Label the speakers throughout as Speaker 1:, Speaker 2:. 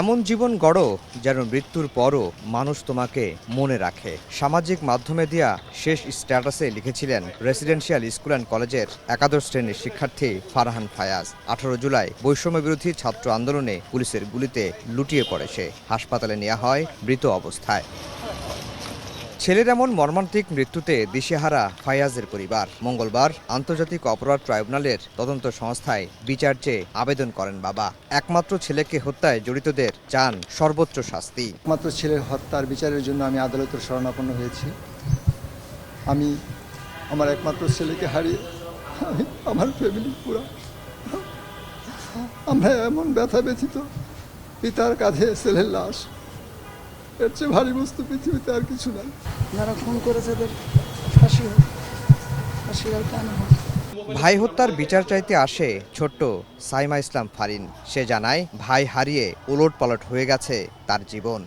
Speaker 1: এমন জীবন গড়ো যেন মৃত্যুর পরও মানুষ তোমাকে মনে রাখে। সামাজিক মাধ্যমে দেয়া শেষ স্ট্যাটাসে লিখেছিলেন রেসিডেন্সিয়াল স্কুল অ্যান্ড কলেজের একাদশ শ্রেণির শিক্ষার্থী ফারহান ফায়াজ। আঠারো জুলাই বৈষম্য বিরোধী ছাত্র আন্দোলনে পুলিশের গুলিতে লুটিয়ে পড়ে সে। হাসপাতালে নেওয়া হয় মৃত অবস্থায়। ছেলের এমন মর্মান্তিক মৃত্যুতে দিশেহারা ফায়াজের পরিবার। মঙ্গলবার আন্তর্জাতিক অপরাধ ট্রাইব্যুনালের তদন্ত সংস্থায় বিচার চেয়ে আবেদন করেন বাবা। একমাত্র ছেলেকে হত্যায় জড়িতদের চান সর্বোচ্চ শাস্তি।
Speaker 2: একমাত্র ছেলের হত্যার বিচারের জন্য আমি আদালতের শরণাপন্ন হয়েছি। আমি আমার একমাত্র ছেলেকে হারিয়ে আমার ফ্যামিলি পুরো আমরা এমন ব্যথা ব্যথিত। পিতার কাঁধে ছেলের লাশ। এর চেয়ে ভারী বস্তু পৃথিবীতে আর কিছু নাই।
Speaker 3: যারা খুন করেছে এদের ফাঁসি হোক ফাঁসি আর কেন হোক?
Speaker 1: ভাই হত্যার বিচার চাইতে আসে ছোট্ট সাইমা ইসলাম ফারিন। সে জানায় ভাই হারিয়ে উলট পালট হয়ে গেছে তার জীবন.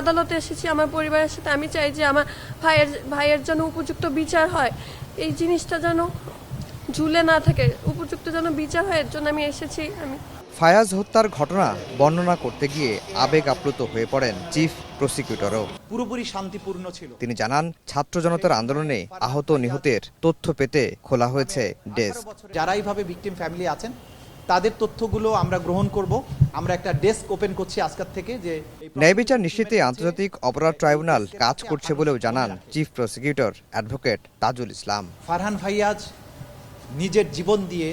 Speaker 4: আদালতে এসেছি আমার পরিবারের সাথে। আমি চাই যে আমার ভাইয়ের ভাইয়ের জন্য উপযুক্ত বিচার হয়। এই জিনিসটা যেন ঝুলে না থাকে উপযুক্ত যেন বিচার হয় এর জন্য আমি এসেছি আমি।
Speaker 1: ফায়াজ হত্যার ঘটনা বর্ণনা করতে গিয়ে আবেগ আপ্লুত হয়ে পড়েন চিফ প্রসিকিউটরও।
Speaker 5: পুরোপুরি শান্তিপূর্ণ ছিল।
Speaker 1: তিনি জানান ছাত্র জনতার আন্দোলনে আহত নিহতের তথ্য পেতে খোলা হয়েছে ডেস্ক।
Speaker 5: যারা এইভাবে ভিকটিম ফ্যামিলি আছেন তাদের তথ্যগুলো আমরা গ্রহণ করব। আমরা একটা ডেস্ক ওপেন করছি আজকের থেকে যে
Speaker 1: ন্যায় বিচার নিশ্চিতে আন্তর্জাতিক অপরাধ ট্রাইব্যুনাল কাজ করছে বলেও জানান chief prosecutor advocate Tajul Islam.
Speaker 5: Farhan Faiyaz নিজের জীবন দিয়ে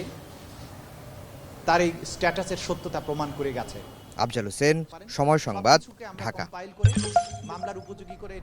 Speaker 5: তার এই স্ট্যাটাসের সত্যতা প্রমাণ করে গেছে।
Speaker 1: আফজাল হোসেন সময় সংবাদ ঢাকা।
Speaker 5: মামলার উপযোগী করে